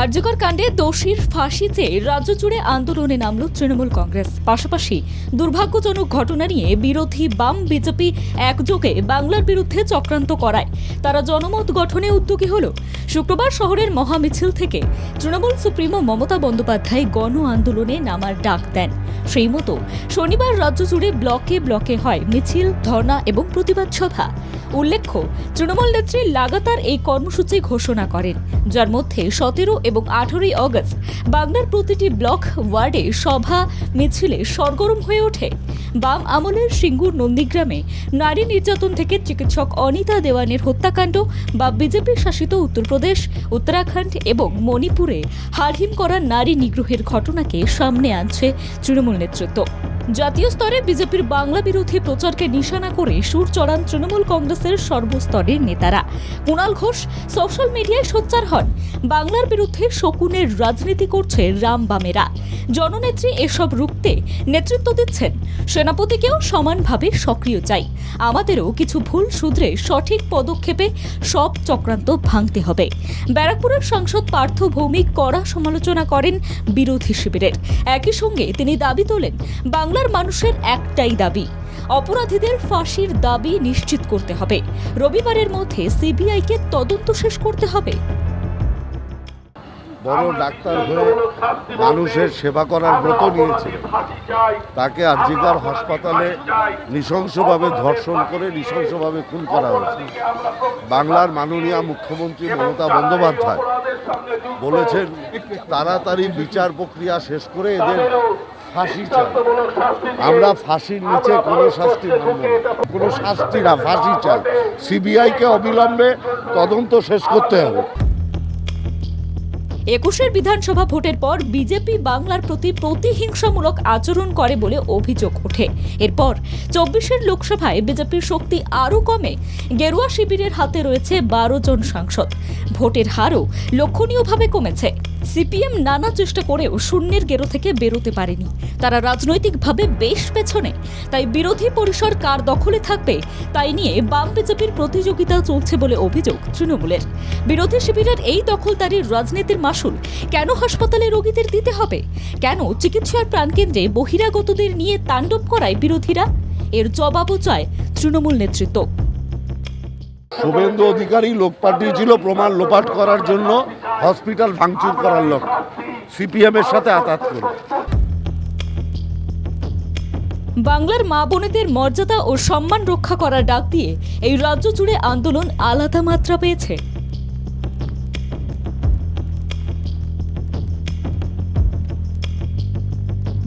আর্যকর কাণ্ডে দোষীর ফাঁসি চেয়ে রাজ্য জুড়ে আন্দোলনে নামল তৃণমূল কংগ্রেস। পাশাপাশি দুর্ভাগ্যজনক ঘটনা নিয়ে বিরোধী বাম বিজেপি একযোগে বাংলার বিরুদ্ধে চক্রান্ত করায়। তারা জনমত গঠনে উদ্যোগী হল। শুক্রবার শহরের মহামিছিল থেকে তৃণমূল সুপ্রিমো মমতা বন্দ্যোপাধ্যায় গণ আন্দোলনে নামার ডাক দেন। সেই মতো শনিবার রাজ্য জুড়ে ব্লকে ব্লকে হয় মিছিল, ধর্ণা এবং প্রতিবাদ সভা। উল্লেখ্য, তৃণমূল নেত্রী লাগাতার এই কর্মসূচি ঘোষণা করেন, যার মধ্যে সতেরো এবং আঠারোই অগস্ট বাংলার প্রতিটি ব্লক ওয়ার্ডে সভা, মিছিলে সরগরম হয়ে ওঠে। বাম আমলের সিঙ্গুর নন্দীগ্রামে নারী নির্যাতন থেকে চিকিৎসক অনিতা দেওয়ানের হত্যাকাণ্ড বা বিজেপি শাসিত উত্তরপ্রদেশ, উত্তরাখণ্ড এবং মণিপুরে হারহিম করা নারী নিগ্রহের ঘটনাকে সামনে আনছে তৃণমূল নেতৃত্ব। জাতীয় স্তরে বিজেপির বাংলা বিরোধী প্রচারকে নিশানা করে সুর চড়ান তৃণমূল কংগ্রেসের সর্বস্তরের নেতারা। কুণাল ঘোষ সোশ্যাল মিডিয়ায় সোচ্চার হন। বাংলার বিরুদ্ধে শকুনের রাজনীতি করছে রাম বামেরা। জননেত্রী এসব রুখতে নেতৃত্ব দিচ্ছেন। সেনাপতিকেও সমানভাবে সক্রিয় চাই। আমাদেরও কিছু ভুল শুধরে সঠিক পদক্ষেপে সব চক্রান্ত ভাঙতে হবে। ব্যারাকপুরের সাংসদ পার্থ ভৌমিক কড়া সমালোচনা করেন বিরোধী শিবিরের। একই সঙ্গে তিনি দাবি তোলেন, বাংলার মানুষের একটাই দাবি অপরাধীদের ফাঁসির দাবি নিশ্চিত করতে হবে। রবিবারের মধ্যে সিবিআইকে তদন্ত শেষ করতে হবে। বড় ডাক্তার হয়ে মানুষের সেবা করার ব্রত নিয়েছে। তাকে আরজিকার হাসপাতালে নৃশংসভাবে ধর্ষণ করে নৃশংসভাবে খুন করা হয়েছে। বাংলার মাননীয় মুখ্যমন্ত্রী মমতা বন্দ্যোপাধ্যায় বলেছেন, তাড়াতাড়ি বিচার প্রক্রিয়া শেষ করে এদের ফাঁসি চাই আমরা ফাঁসির নিচে কোনো শাস্তি মানব কোনো শাস্তি না ফাঁসি চাই সিবিআইকে অবিলম্বে তদন্ত শেষ করতে হবে। একুশের বিধানসভা ভোটের পর বিজেপি বাংলার প্রতি প্রতিহিংসামূলক আচরণ করে বলে অভিযোগ ওঠে। এরপর চব্বিশের লোকসভায় বিজেপির শক্তি আরও কমে। গেরুয়া শিবিরের হাতে রয়েছে বারো জন সাংসদ। ভোটের হারও লক্ষণীয়ভাবে কমেছে। সিপিএম নানা চেষ্টা করেও শূন্যের গেরো থেকে বেরোতে পারেনি। তারা রাজনৈতিকভাবে বেশ পেছনে। তাই বিরোধী পরিসর কার দখলে থাকবে, তাই নিয়ে বাম বিজেপির প্রতিযোগিতা চলছে বলে অভিযোগ তৃণমূলের। বিরোধী শিবিরের এই দখলদারির রাজনীতির মাসুল কেন হাসপাতালে রোগীদের দিতে হবে? কেন চিকিৎসার প্রাণকেন্দ্রে বহিরাগতদের নিয়ে তাণ্ডব করায় বিরোধীরা? এর জবাবও চায় তৃণমূল নেতৃত্ব। শুভেন্দু অধিকারী লোক পাঠিয়েছিল প্রমাণ লোপাট করার জন্য হসপিটাল ভাঙচুর করার লক্ষ্যে সিপিএম এর সাথে আঘাত করে। বাংলার মা বোনেদের মর্যাদা ও সম্মান রক্ষা করার ডাক দিয়ে এই রাজ্য জুড়ে আন্দোলন আলাদা মাত্রা পেয়েছে।